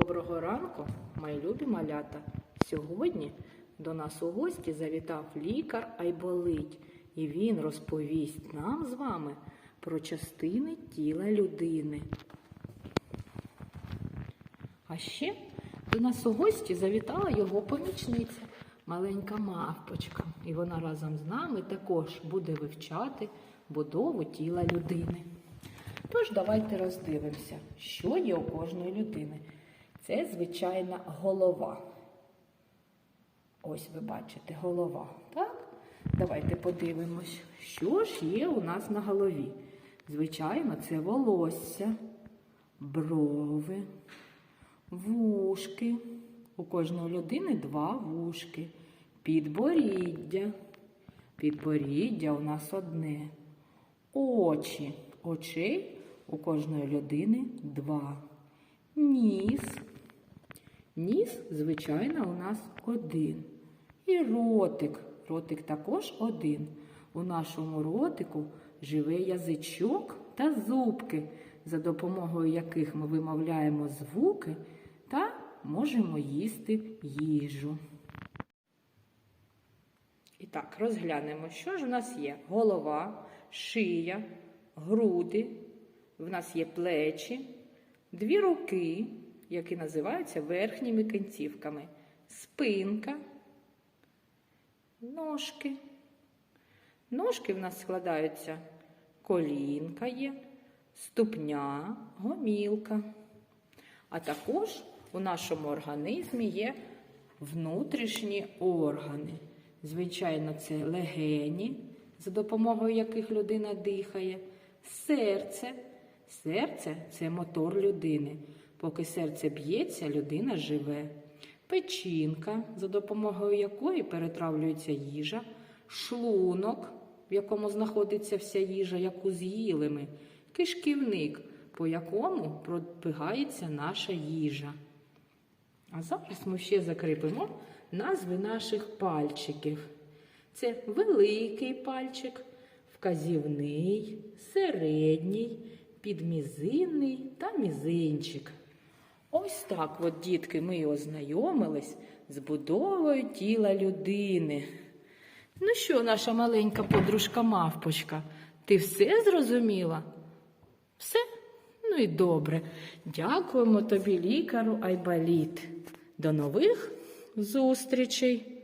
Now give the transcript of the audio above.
Доброго ранку, мої любі малята. Сьогодні до нас у гості завітав лікар Айболить, і він розповість нам з вами про частини тіла людини. А ще до нас у гості завітала його помічниця, маленька мавпочка. І вона разом з нами також буде вивчати будову тіла людини. Тож давайте роздивимося, що є у кожної людини. Це звичайна голова. Ось ви бачите голова. Так? Давайте подивимось, що ж є у нас на голові. Звичайно, це волосся, брови, вушки. У кожної людини два вушки. Підборіддя. Підборіддя у нас одне. Очі. Очей у кожної людини два. Ніс. Ніс, звичайно, у нас один. І ротик. Ротик також один. У нашому ротику живе язичок та зубки, за допомогою яких ми вимовляємо звуки та можемо їсти їжу. І так, розглянемо, що ж в нас є: голова, шия, груди, в нас є плечі, дві руки, які називаються верхніми кінцівками, спинка, ножки. Ножки в нас складаються колінка є, ступня, гомілка. А також у нашому організмі є внутрішні органи. Звичайно, це легені, за допомогою яких людина дихає, серце. Серце це мотор людини. Поки серце б'ється, людина живе. Печінка, за допомогою якої перетравлюється їжа, шлунок, в якому знаходиться вся їжа, яку з'їли ми, кишківник, по якому пробігається наша їжа. А зараз ми ще закріпимо назви наших пальчиків. Це великий пальчик, вказівний, середній, підмізинний та мізинчик. Ось так, от, дітки, ми ознайомились з будовою тіла людини. Ну що, наша маленька подружка мавпочка, ти все зрозуміла? Все? Ну і добре. Дякуємо тобі, лікару Айбаліт. До нових зустрічей!